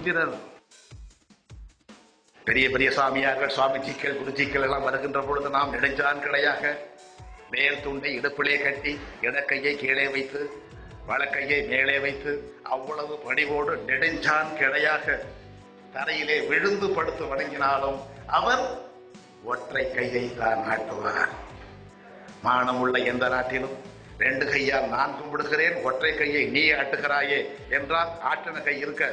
சூத்திரர் பெரிய பெரிய சாமியார்கள் சுவாமிஜிக்கள் குருஜிக்கள் எல்லாம் வருகின்ற பொழுது நாம் நெடுஞ்சான் கிளையாக மேல் துண்டை இடுப்பிலே கட்டி இடக்கையை கீழே வைத்து வழக்கையை மேலே வைத்து அவ்வளவு பணிவோடு நெடுஞ்சான் கிளையாக தரையிலே விழுந்து படுத்து வணங்கினாலும் அவர் ஒற்றை கையை தான் நாட்டுவார் உள்ள எந்த நாட்டிலும் ரெண்டு கையால் நான் கும்பிடுகிறேன் ஒற்றை கையை நீ ஆட்டுகிறாயே என்றால் ஆட்டின கை இருக்க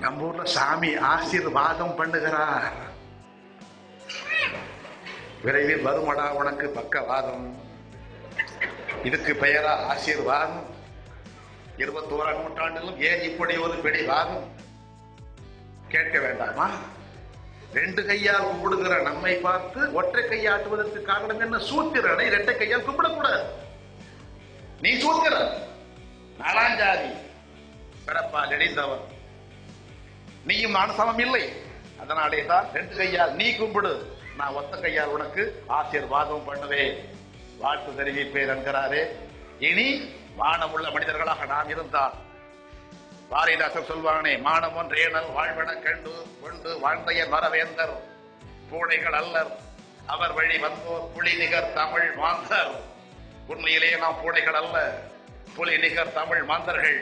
நம்ம ஊர்ல சாமி ஆசீர்வாதம் பண்ணுகிறார். விரைவில் வருமடா உனக்கு பக்கவாதம். இதுக்கு பெயரா ஆசீர்வாதம். இருபத்தோராம் நூற்றாண்டிலும் ஏன் இப்படி ஒரு பிடிவாதம்? கேட்க வேண்டாமா? ரெண்டு கையால் கும்பிடுகிற நம்மை பார்த்து ஒற்றை கையாட்டுவதற்கு காரணம் என்ன? சூத்திரனை ரெட்டை கையால் கும்பிடக்கூடாது. நீ சூத்திரன். நாலாஞ்சாதி பிறப்பால் இணைந்தவன். நீயும் நான் சமம் இல்லை. அதனாலே தான் ரெண்டு கையால் நீ கும்பிடு. நான் ஒத்த கையால் உனக்கு ஆசீர்வாதம் பண்ணுவேன். வாழ்த்து தெரிவிப்பேன் என்கிறாரே இனி வானமுள்ள மனிதர்களாக நாம் இருந்தால். பாரதிதாசன் சொல்வானே மானம் ஒன்றேனல் வாழ்வன கண்டு கொண்டு வாழ்ந்தைய மரவேந்தர் பூனைகள் அல்லர். அவர் வழி வந்தோர் புலி நிகர் தமிழ் மாந்தர். உண்மையிலேயே நாம் பூனைகள் அல்ல புலி நிகர் தமிழ் மாந்தர்கள்.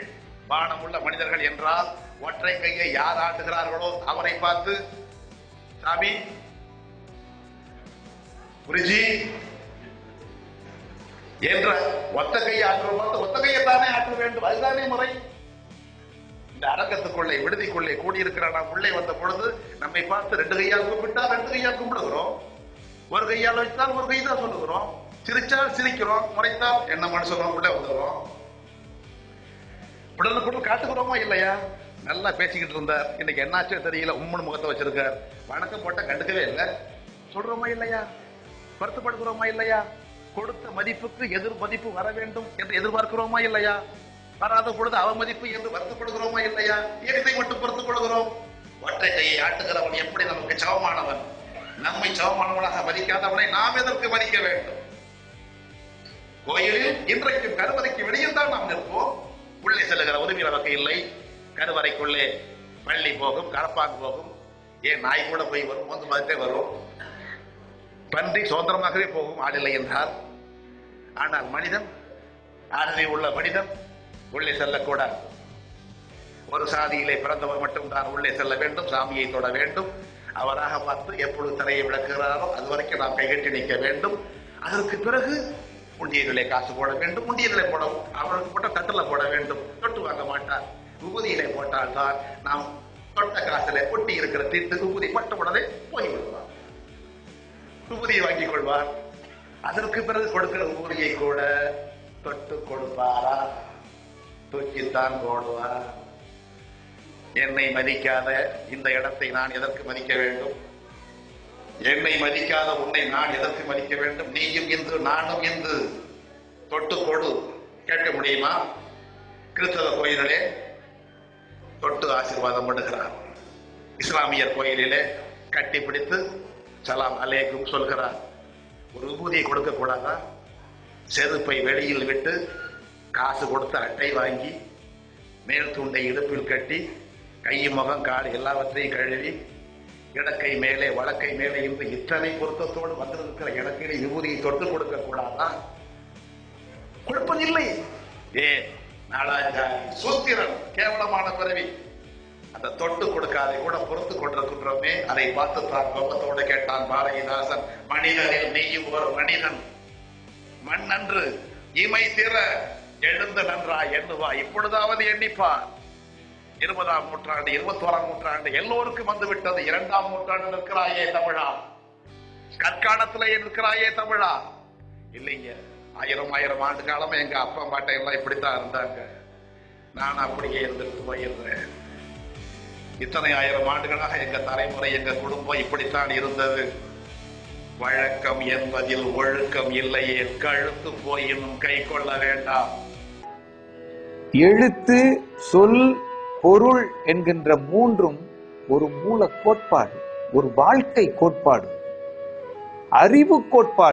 வானமுள்ள மனிதர்கள் என்றால் ஒற்றை கையை யார் ஆட்டுகிறார்களோ அவரை பார்த்து சாமி குருஜி. என்ற ஒத்த கையை ஆற்றுவோம் பார்த்து ஒத்த கையை தானே ஆற்ற வேண்டும் அதுதானே முறை. இந்த அரங்கத்துக்குள்ளே விடுதிக்குள்ளே கூடியிருக்கிற நாம் உள்ளே வந்த பொழுது நம்மை பார்த்து ரெண்டு கையால் கும்பிட்டா ரெண்டு கையால் கும்பிடுகிறோம். ஒரு கையால் வைத்தால் ஒரு கை தான் சொல்லுகிறோம். சிரிச்சால் சிரிக்கிறோம் முறைத்தால் என்ன மனுஷனும் உள்ளே வந்துடுறோம் உடனுக்குடன் காட்டுக்கிறோமா இல்லையா? நல்லா பேசிக்கிட்டு இருந்தார். இன்னைக்கு என்னாச்சோ தெரியல உம்மன் முகத்தை வச்சிருக்கார். வணக்கம் போட்ட கண்டுக்கவே இல்லை. சொல்றோமா இல்லையா? வருத்தப்படுகிறோமா இல்லையா? கொடுத்த மதிப்புக்கு எதிர் மதிப்பு வர வேண்டும் என்று எதிர்பார்க்கிறோமா இல்லையா? வராத பொழுது அவ மதிப்பு என்று வருத்தப்படுகிறோமா இல்லையா? ஏன் மட்டும் பொறுத்துக் ஒற்றை கையை ஆட்டுகிறவன் எப்படி நமக்கு சவமானவன்? நம்மை சவமானவனாக மதிக்காதவனை நாம் எதற்கு மதிக்க வேண்டும்? கோயிலில் இன்றைக்கு கருவறைக்கு வெளியில் தான் நாம் நிற்போம். உள்ளே செல்லுகிற உரிமை நமக்கு இல்லை. கருவறைக்குள்ளே பள்ளி போகும் கரப்பான் போகும். ஏன் நாய் கூட போய் வரும் மோந்து மதத்தே வரும். பன்றி சுதந்திரமாகவே போகும் ஆடில்லை என்றால் ஆனால் மனிதன் அறிவு உள்ள மனிதன் உள்ளே செல்லக்கூடாது. ஒரு சாதியிலே பிறந்தவர் மட்டும் தான் உள்ளே செல்ல வேண்டும் சாமியை தொட வேண்டும். அவராக பார்த்து எப்பொழுது திரையை விளக்குகிறாரோ அது வரைக்கும் நாம் கைகட்டி நிற்க வேண்டும். அதற்கு பிறகு உண்டியதிலே காசு போட வேண்டும் உண்டியதிலே போடவும் அவருக்கு போட்ட தட்டில் போட வேண்டும். தொட்டு வாங்க மாட்டார். உபதியிலே போட்டால் தான் நாம் தொட்ட காசுல கொட்டி இருக்கிற தீர்த்து உபதி பட்ட உடனே போய்விடுவார். உபதியை வாங்கிக் கொள்வார். அதற்கு பிறகு கொடுக்கிற ஊதியை கூட தொட்டு கொடுப்பாரா? தூக்கித்தான் போடுவார்? என்னை மதிக்காத இந்த இடத்தை நான் எதற்கு மதிக்க வேண்டும்? என்னை மதிக்காத உன்னை நான் எதற்கு மதிக்க வேண்டும்? நீயும் இன்று நானும் இன்று. தொட்டு கொடு. கேட்க முடியுமா? கிறிஸ்தவ கோயிலிலே தொட்டு ஆசீர்வாதம் பண்ணுகிறார். இஸ்லாமியர் கோயிலிலே கட்டி பிடித்து சலாம் அலேக்கும் சொல்கிறார். ஒரு விபூதியை கொடுக்க கூடாதா? செருப்பை வெளியில் விட்டு காசு கொடுத்து அட்டை வாங்கி மேல் துண்டை இடுப்பில் கட்டி கை முகம் கால் எல்லாவற்றையும் கழுவி இடக்கை மேலே வழக்கை மேலே இருந்து இத்தனை பொருத்தத்தோடு வந்திருக்கிற இடத்திலே விபூதியை தொட்டு கொடுக்க கூடாதா கொடுப்பதில்லை. ஏ நாளாஞ்சாரி சூத்திரன் கேவலமான பிறவி. அந்த தொட்டு கொடுக்காதை கூட பொறுத்து கொண்டிருக்கின்றோமே. அதை பார்த்து தான் கோபத்தோடு கேட்டான் பாரதிதாசன். மனிதனில் நீயும் ஒரு மனிதன். மண் அன்று இமை திற எழுந்து நன்றா எண்ணுவா இப்பொழுதாவது எண்ணிப்பார். இருபதாம் நூற்றாண்டு இருபத்தோராம் நூற்றாண்டு எல்லோருக்கும் வந்து விட்டது இரண்டாம் நூற்றாண்டு இருக்கிறாயே தமிழா. கற்காலத்திலே இருக்கிறாயே தமிழா. இல்லைங்க ஆயிரம் ஆயிரம் ஆண்டு காலமா எங்க அப்பா பாட்டை எல்லாம் இப்படித்தான் இருந்தாங்க. நான் அப்படியே இருந்துட்டு போயிடுறேன். இத்தனை ஆயிரம் ஆண்டுகளாக எங்க தலைமுறை எங்க குடும்பம் இப்படித்தான் இருந்தது. வழக்கம் என்பதில் ஒழுக்கம் இல்லையே கழுத்து போயினும் கை கொள்ள வேண்டாம். எழுத்து சொல் பொருள் என்கின்ற மூன்றும் ஒரு மூல கோட்பாடு ஒரு வாழ்க்கை கோட்பாடு. அறிவு கோட்பாடு.